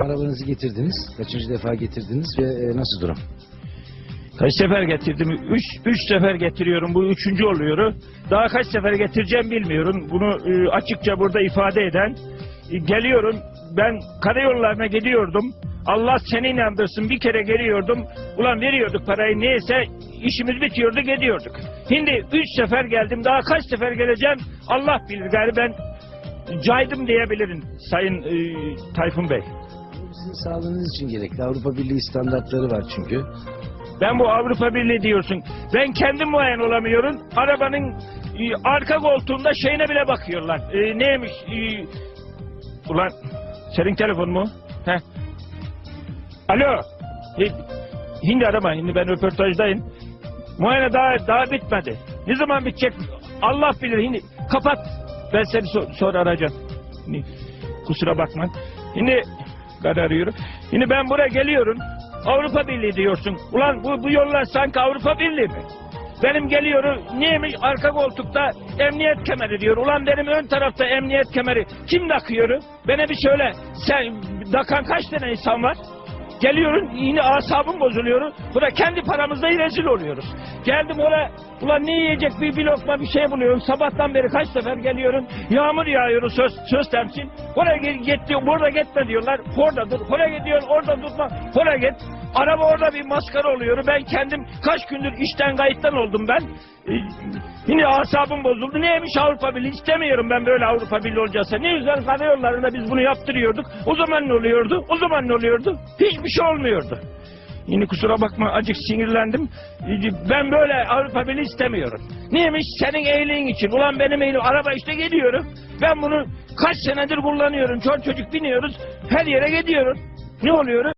Arabanızı getirdiniz. Kaçıncı defa getirdiniz ve e, nasıl durum? Kaç sefer getirdim? Üç, üç sefer getiriyorum. Bu üçüncü oluyor. Daha kaç sefer getireceğim bilmiyorum. Bunu e, açıkça burada ifade eden. E, geliyorum. Ben karayollarına gidiyordum. Allah seni inandırsın. Bir kere geliyordum. Ulan veriyorduk parayı neyse işimiz bitiyordu gidiyorduk. Şimdi üç sefer geldim. Daha kaç sefer geleceğim Allah bilir. Galiba ben caydım diyebilirim Sayın e, Tayfun Bey. Bu Sizin sağlığınız için gerekli. Avrupa Birliği standartları var çünkü. Ben bu Avrupa Birliği diyorsun. Ben kendim muayen olamıyorum. Arabanın e, arka koltuğunda şeyine bile bakıyorlar. E, neymiş? E, ulan senin telefon mu? Heh. Alo. E, hindi arama. Şimdi ben röportajdayım. Muayene daha daha bitmedi. Ne zaman bitecek? Allah bilir. Şimdi kapat. Ben seni so- sonra arayacağım. Şimdi, kusura bakma. Şimdi ben arıyorum. Şimdi ben buraya geliyorum. Avrupa Birliği diyorsun. Ulan bu, bu yollar sanki Avrupa Birliği mi? Benim geliyorum neymiş arka koltukta emniyet kemeri diyor. Ulan benim ön tarafta emniyet kemeri kim takıyor? Bana bir söyle. Sen takan kaç tane insan var? Geliyorum yine asabım bozuluyor. Buna kendi paramızda rezil oluyoruz. Geldim oraya ulan ne yiyecek bir, bir lokma bir şey buluyorum. Sabahtan beri kaç sefer geliyorum. Yağmur yağıyor söz, söz temsil. Oraya git, git diyor. Burada gitme diyorlar. Orada dur. Oraya gidiyorsun orada durma. Oraya git. Araba orada bir maskara oluyor. Ben kendim kaç gündür işten kayıttan oldum ben. Ee, Yine asabım bozuldu. Neymiş Avrupa Birliği? İstemiyorum ben böyle Avrupa Birliği olacaksa. Ne güzel karayollarında biz bunu yaptırıyorduk. O zaman ne oluyordu? O zaman ne oluyordu? Hiçbir şey olmuyordu. Yine kusura bakma acık sinirlendim. Ben böyle Avrupa Birliği istemiyorum. Neymiş senin iyiliğin için. Ulan benim iyiliğim araba işte gidiyorum. Ben bunu kaç senedir kullanıyorum. Çocuk çocuk biniyoruz. Her yere gidiyoruz. Ne oluyor?